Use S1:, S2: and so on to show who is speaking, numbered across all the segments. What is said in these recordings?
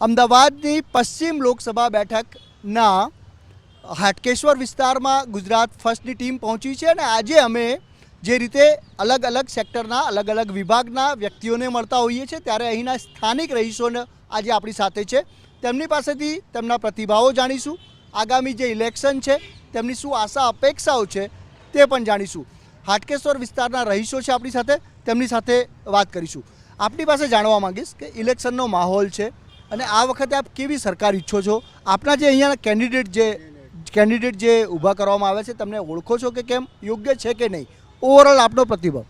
S1: અમદાવાદની પશ્ચિમ લોકસભા બેઠકના હાટકેશ્વર વિસ્તારમાં ગુજરાત ફર્સ્ટની ટીમ પહોંચી છે અને આજે અમે જે રીતે અલગ અલગ સેક્ટરના, અલગ અલગ વિભાગના વ્યક્તિઓને મળતા હોઈએ છીએ, ત્યારે અહીંના સ્થાનિક રહીશોને આજે આપણી સાથે છે. તેમની પાસેથી તેમના પ્રતિભાવો જાણીશું. આગામી જે ઇલેક્શન છે, તેમની શું આશા, અપેક્ષાઓ છે તે પણ જાણીશું. હાટકેશ્વર વિસ્તારના રહીશો છે આપણી સાથે, તેમની સાથે વાત કરીશું. આપણી પાસે જાણવા માંગીશ કે ઇલેક્શનનો માહોલ છે અને આ વખતે આપ કેવી સરકાર ઈચ્છો છો? આપના જે અહીંયાના કેન્ડિડેટ જે કેન્ડિડેટ જે ઊભા કરવામાં આવે છે, તમને ઓળખો છો કે કેમ? યોગ્ય છે કે નહીં? ઓવરઓલ આપનો પ્રતિભાવ.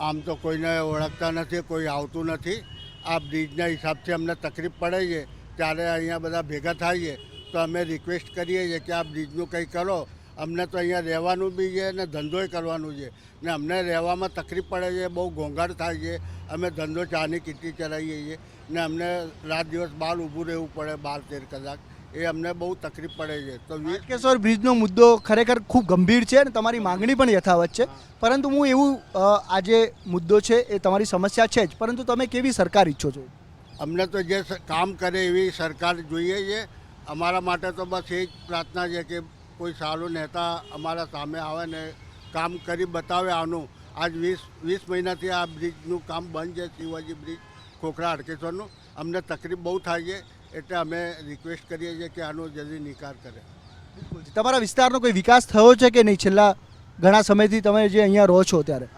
S2: આમ તો કોઈને ઓળખતા નથી, કોઈ આવતું નથી. આ બ્રિજના હિસાબથી અમને તકલીફ પડે છે. ત્યારે અહીંયા બધા ભેગા થઈએ તો અમે રિક્વેસ્ટ કરીએ છીએ કે આ બ્રિજનું કંઈ કરો. અમને તો અહીંયા રહેવાનું બી છે ને ધંધોય કરવાનું છે. ને અમને રહેવામાં તકલીફ પડે છે, બહુ ઘોંઘાટ થાય છે. અમે ધંધો ચાની કીટી ચલાવીએ છીએ. ને અમને રાત દિવસ બહાર ઊભું રહેવું પડે બાર તેર કલાક. એ અમને બહુ તકલીફ પડે છે. તો વીસ
S1: બ્રિજનો મુદ્દો ખરેખર ખૂબ ગંભીર છે અને તમારી માંગણી પણ યથાવત છે. પરંતુ હું એવું આ જે મુદ્દો છે એ તમારી સમસ્યા છે જ. પરંતુ તમે કેવી સરકાર ઈચ્છો છો?
S2: અમને તો જે કામ કરે એવી સરકાર જોઈએ છે. અમારા માટે તો બસ એ જ પ્રાર્થના છે કે કોઈ સારું નેતા અમારા સામે આવે ને કામ કરી બતાવે આનું. આજ વીસ વીસ મહિનાથી આ બ્રિજનું કામ બંધ છે શિવાજી બ્રિજ. ખોખરા હડકેશ્વરનું. અમને તકલીફ બહુ થાય છે એટલે અમે રિક્વેસ્ટ કરીએ છીએ કે આનો જલ્દી નિકાલ કરે.
S1: તમારા વિસ્તારનો કોઈ વિકાસ થયો છે કે નહીં? છેલ્લા ઘણા સમયથી તમે જે અહીંયા રહો છો ત્યારે.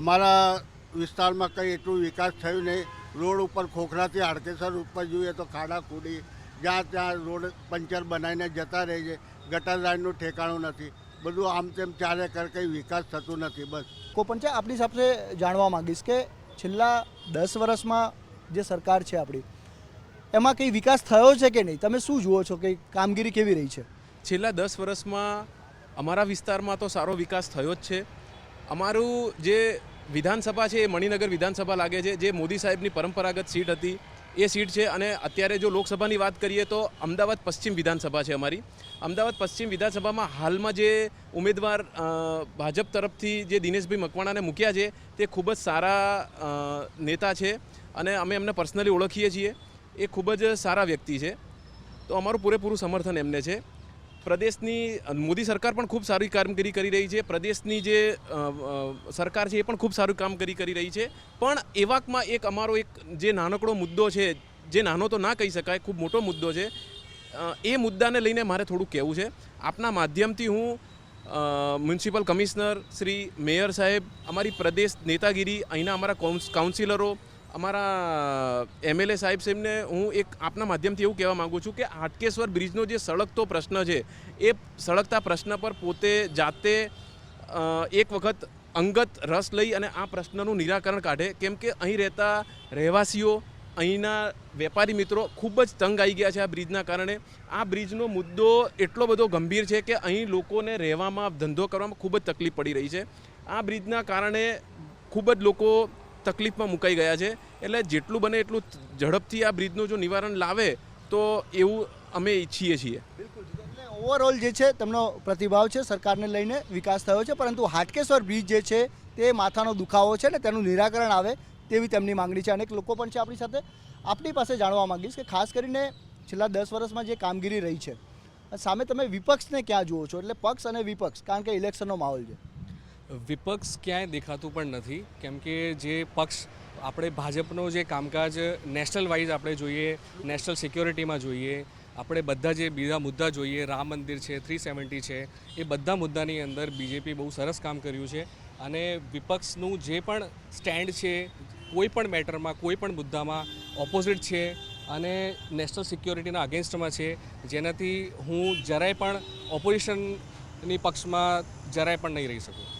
S2: અમારા વિસ્તારમાં કંઈ એટલું વિકાસ થયું નહીં. રોડ ઉપર ખોખરાથી હાડકેસર ઉપર જોઈએ તો ખાડા ખુડી જ્યાં ત્યાં રોડ પંચર બનાવીને જતા રહે છે. ગટર લાઇનનું ઠેકાણું નથી. બધું આમ તેમ ચાલે કર કંઈ વિકાસ થતું નથી બસ.
S1: કોઈ પણ છે? આપણી સાથે જાણવા માંગીશ કે છેલ્લા દસ વર્ષમાં જે સરકાર છે આપણી, એમાં કંઈ વિકાસ થયો છે કે નહીં? તમે શું જુઓ છો કે કામગીરી કેવી રહી છે?
S3: છેલ્લા દસ વર્ષમાં અમારા વિસ્તારમાં તો સારો વિકાસ થયો જ છે. અમારું જે વિધાનસભા છે એ મણિનગર વિધાનસભા લાગે છે, જે મોદી સાહેબની પરંપરાગત સીટ હતી. એ સીટ છે અને અત્યારે જો લોકસભાની વાત કરીએ તો અમદાવાદ પશ્ચિમ વિધાનસભા છે અમારી. અમદાવાદ પશ્ચિમ વિધાનસભામાં હાલમાં જે ઉમેદવાર ભાજપ તરફથી જે દિનેશભાઈ મકવાણાને મૂક્યા છે, તે ખૂબ જ સારા નેતા છે અને અમે એમને પર્સનલી ઓળખીએ છીએ. એ ખૂબ જ સારા વ્યક્તિ છે. તો અમારું પૂરેપૂરું સમર્થન એમને છે. પ્રદેશની મોદી સરકાર પણ ખૂબ સારી કામગીરી કરી રહી છે. પ્રદેશની જે સરકાર છે એ પણ ખૂબ સારું કામ કરી રહી છે. પણ એવાકમાં એક અમારો એક જે નાનકડો મુદ્દો છે, જે નાનો તો ના કહી શકાય, ખૂબ મોટો મુદ્દો છે એ મુદ્દાને લઈને મારે થોડું કહેવું છે. આપના માધ્યમથી હું મ્યુનિસિપલ કમિશનર, શ્રી મેયર સાહેબ, અમારી પ્રદેશ નેતાગીરી, અહીંના અમારા કાઉન્સ- કાઉન્સિલરો અમારા એમએલએ સાહેબ સાહેબને હું એક આપના માધ્યમથી એવું કહેવા માગું છું કે હાટકેશ્વર બ્રિજનો જે સળગતો પ્રશ્ન છે, એ સળગતા પ્રશ્ન પર પોતે જાતે એક વખત અંગત રસ લઈ અને આ પ્રશ્નનું નિરાકરણ કાઢે. કેમ કે અહીં રહેતા રહેવાસીઓ, અહીંના વેપારી મિત્રો ખૂબ જ તંગ આવી ગયા છે આ બ્રિજના કારણે. આ બ્રિજનો મુદ્દો એટલો બધો ગંભીર છે કે અહીં લોકોને રહેવામાં, ધંધો કરવામાં ખૂબ જ તકલીફ પડી રહી છે. આ બ્રિજના કારણે ખૂબ જ લોકો તકલીફમાં મુકાઈ ગયા છે. એટલે જેટલું બને એટલું ઝડપથી આ બ્રિજનું જો નિવારણ લાવે, તો એવું અમે ઈચ્છીએ છીએ.
S1: ઓવરઓલ જે છે, તેમનો પ્રતિભાવ છે, સરકારને લઈને વિકાસ થયો છે, પરંતુ હાટકેશ્વર બ્રિજ જે છે, તે માથાનો દુખાવો છે ને તેનું નિરાકરણ આવે તેવી તેમની માંગણી છે. અનેક લોકો પણ છે આપણી સાથે. આપણી પાસે જાણવા માંગીશ કે ખાસ કરીને છેલ્લા દસ વર્ષમાં જે કામગીરી રહી છે સામે તમે વિપક્ષને ક્યાં જુઓ છો? એટલે પક્ષ અને વિપક્ષ, કારણ કે ઇલેક્શનનો માહોલ છે.
S4: વિપક્ષ ક્યાંય દેખાતું પણ નથી. કેમ કે જે પક્ષ, આપણે ભાજપનો જે કામકાજ નેશનલ વાઇઝ આપણે જોઈએ, નેશનલ સિક્યોરિટીમાં જોઈએ, આપણે બધા જે બીજા મુદ્દા જોઈએ, રામ મંદિર છે થ્રી સેવન્ટી છે, એ બધા મુદ્દાની અંદર બીજેપી બહુ સરસ કામ કર્યું છે. અને વિપક્ષનું જે પણ સ્ટેન્ડ છે, કોઈ પણ મેટરમાં, કોઈ પણ મુદ્દામાં ઓપોઝિટ છે અને નેશનલ સિક્યોરિટીના અગેન્સ્ટમાં છે. જેનાથી હું જરાય પણ ઓપોઝિશનની પક્ષમાં જરાય પણ નહીં રહી શકું.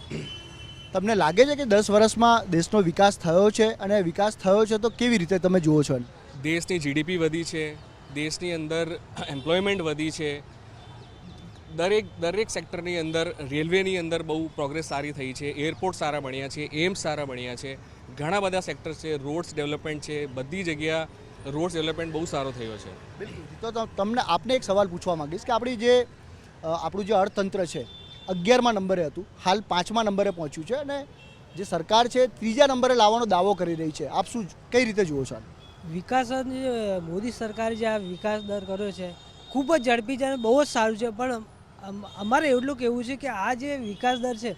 S1: તમને લાગે છે કે દસ વર્ષમાં દેશનો વિકાસ થયો છે અને વિકાસ થયો છે તો કેવી રીતે તમે જુઓ છો
S4: દેશની જીડીપી વધી છે દેશની અંદર એમ્પ્લોયમેન્ટ વધી છે. દરેક દરેક સેક્ટરની અંદર રેલવેની અંદર બહુ પ્રોગ્રેસ સારી થઈ છે એરપોર્ટ સારા બન્યા છે એમ્સ સારા બન્યા છે. ઘણા બધા સેક્ટર છે રોડ્સ ડેવલપમેન્ટ છે બધી જગ્યા રોડ્સ ડેવલપમેન્ટ બહુ સારો થયો છે.
S1: તો ત- તમને આપને એક સવાલ પૂછવા માંગીશ કે આપણી જે આપણું જે અર્થતંત્ર છે અગિયારમા નંબરે હતું. હાલ પાંચમા નંબરે પહોંચ્યું છે અને જે સરકાર છે ત્રીજા નંબરે લાવવાનો દાવો કરી રહી છે. આપ શું કઈ રીતે જુઓ છો
S5: વિકાસ મોદી સરકારે જે આ વિકાસ દર કર્યો છે, ખૂબ જ ઝડપી છે અને બહુ જ સારું છે. પણ અમારે એટલું કહેવું છે કે આ જે વિકાસ દર છે,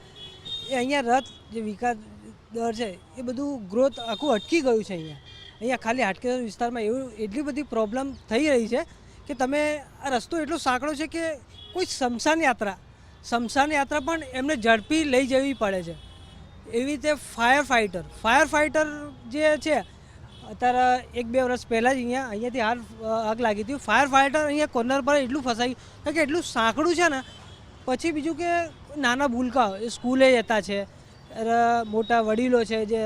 S5: એ અહીંયા રથ જે વિકાસ દર છે, એ બધું ગ્રોથ આખું અટકી ગયું છે અહીંયા. અહીંયા ખાલી હાટકેશ્વર વિસ્તારમાં એવું એટલી બધી પ્રોબ્લેમ થઈ રહી છે કે તમે આ રસ્તો એટલો સાંકડો છે કે કોઈ શમશાન યાત્રા શમશાન યાત્રા પણ એમને ઝડપી લઈ જવી પડે છે. એવી રીતે ફાયર ફાઇટર ફાયર ફાઇટર જે છે, અત્યારે એક બે વર્ષ પહેલાં જ અહીંયા, અહીંયાથી હાલ આગ લાગી હતી. ફાયર ફાઇટર અહીંયા કોર્નર પર એટલું ફસાયું, કારણ કે એટલું સાંકડું છે ને, પછી બીજું કે નાના ભૂલકાઓ, એ સ્કૂલે જતા છે મોટા વડીલો છે જે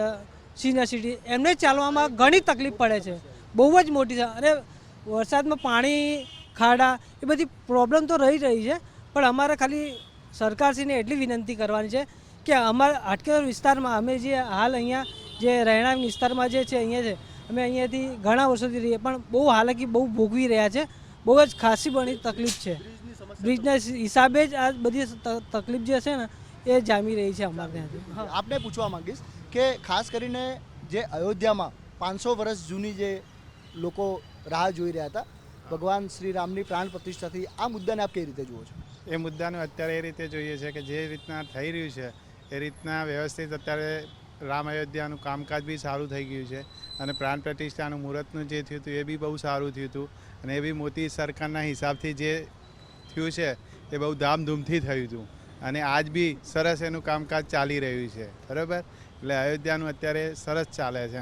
S5: સિનિયર સિટી એમને ચાલવામાં ઘણી તકલીફ પડે છે. બહુ જ મોટી છે. અને વરસાદમાં પાણી, ખાડા, એ બધી પ્રોબ્લેમ તો રહી રહી છે, પણ અમારે ખાલી સરકારશ્રીને એટલી વિનંતી કરવાની છે કે અમારા હાટકેશ્વર વિસ્તારમાં અમે જે હાલ અહીંયા જે રહેણાંક વિસ્તારમાં જે છે, અહીંયા છે અમે અહીંયાથી ઘણા વર્ષોથી રહીએ, પણ બહુ હાલાકી બહુ ભોગવી રહ્યા છે. બહુ જ ખાસી બની તકલીફ છે. બ્રિજના હિસાબે જ આ બધી તકલીફ જે છે ને, એ જામી રહી છે અમારે ત્યાંથી.
S1: આપને પૂછવા માંગીશ કે ખાસ કરીને જે અયોધ્યામાં પાંચસો વર્ષ જૂની જે લોકો રાહ જોઈ રહ્યા હતા, ભગવાન શ્રી રામની પ્રાણ પ્રતિષ્ઠાથી આ મુદ્દાને આપ કઈ રીતે જુઓ છો?
S6: એ મુદ્દાનું અત્યારે એ રીતે જોઈએ છે કે જે રીતના થઈ રહ્યું છે, એ રીતના વ્યવસ્થિત અત્યારે રામ અયોધ્યાનું કામકાજ બી સારું થઈ ગયું છે અને પ્રાણ પ્રતિષ્ઠાનું મુહૂર્તનું જે થયું હતું એ બી બહુ સારું થયું હતું અને એ બી મોદી સરકારના હિસાબથી જે થયું છે એ બહુ ધામધૂમથી થયું હતું અને આજ બી સરસ એનું કામકાજ ચાલી રહ્યું છે, બરાબર? એટલે અયોધ્યાનું અત્યારે સરસ ચાલે છે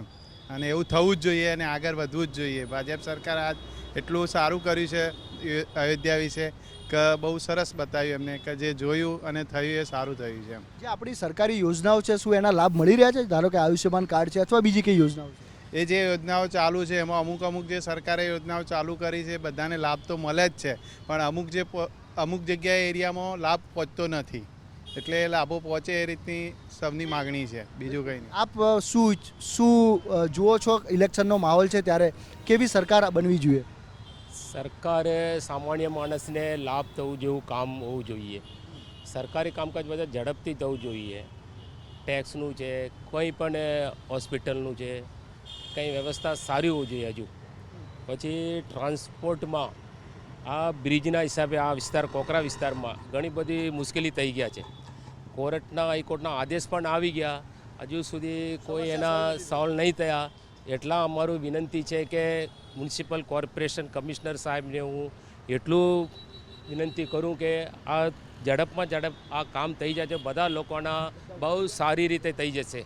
S6: અને એવું થવું જ જોઈએ અને આગળ વધવું જ જોઈએ. ભાજપ સરકાર આજ એટલું સારું કર્યું છે અયોધ્યા વિશે કે બહુ સરસ બતાવ્યું એમને કે જે જોયું અને થયું એ સારું થયું છે એમ.
S1: જે આપણી સરકારી યોજનાઓ છે શું એના લાભ મળી રહ્યા છે? ધારો કે આયુષ્યમાન કાર્ડ છે અથવા બીજી કઈ યોજનાઓ છે?
S6: એ જે યોજનાઓ ચાલુ છે એમાં અમુક અમુક જે સરકારે યોજનાઓ ચાલુ કરી છે બધાને લાભ તો મળે જ છે પણ અમુક જે અમુક જગ્યાએ એરિયામાં લાભ પહોંચતો નથી. એટલે લાભો પહોંચે એ રીતની સૌની માગણી છે બીજું કંઈ નહીં.
S1: આપ શું શું જુઓ છો ઇલેક્શનનો માહોલ છે ત્યારે? કેવી સરકાર બનવી જોઈએ?
S7: સરકારે સામાન્ય માણસને લાભ થવું જેવું કામ હોવું જોઈએ. સરકારી કામકાજ બધા ઝડપથી થવું જોઈએ. ટેક્સનું છે કોઈ પણ હોસ્પિટલનું છે કંઈ વ્યવસ્થા સારી હોવી જોઈએ હજુ. પછી ટ્રાન્સપોર્ટમાં આ બ્રિજના હિસાબે આ વિસ્તાર કોકરા વિસ્તારમાં ઘણી બધી મુશ્કેલી થઈ ગયા છે. કોર્ટના હાઈકોર્ટના આદેશ પણ આવી ગયા. હજુ સુધી કોઈ એના સોલ્વ નહીં થયા. એટલા અમારું વિનંતી છે કે મ્યુનિસિપલ કોર્પોરેશન કમિશનર સાહેબને હું એટલું વિનંતી કરું કે આ ઝડપમાં ઝડપ આ કામ થઈ જશે, બધા લોકોના બહુ સારી રીતે થઈ જશે.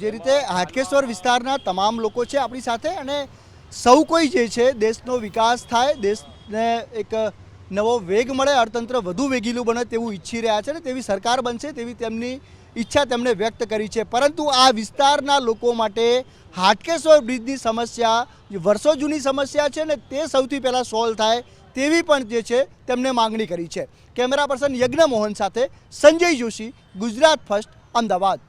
S1: જે- રીતે હાટકેશ્વર વિસ્તારના તમામ લોકો છે આપણી સાથે અને સૌ કોઈ જે છે દેશનો વિકાસ થાય, દેશને એક નવો વેગ મળે, અર્થતંત્ર વધુ વેગીલું બને તેવું ઈચ્છી રહ્યા છે ને તેવી સરકાર બનશે તેવી તેમની ઈચ્છા તેમણે વ્યક્ત કરી છે. પરંતુ આ વિસ્તારના લોકો માટે હાટકેશ્વર બ્રિજની સમસ્યા વર્ષો જૂની સમસ્યા છે ને તે સૌથી પહેલાં સોલ્વ થાય તેવી પણ જે છે તેમણે માંગણી કરી છે. કેમેરા પર્સન યજ્ઞ મોહન સાથે સંજય જોશી, ગુજરાત ફર્સ્ટ અમદાવાદ.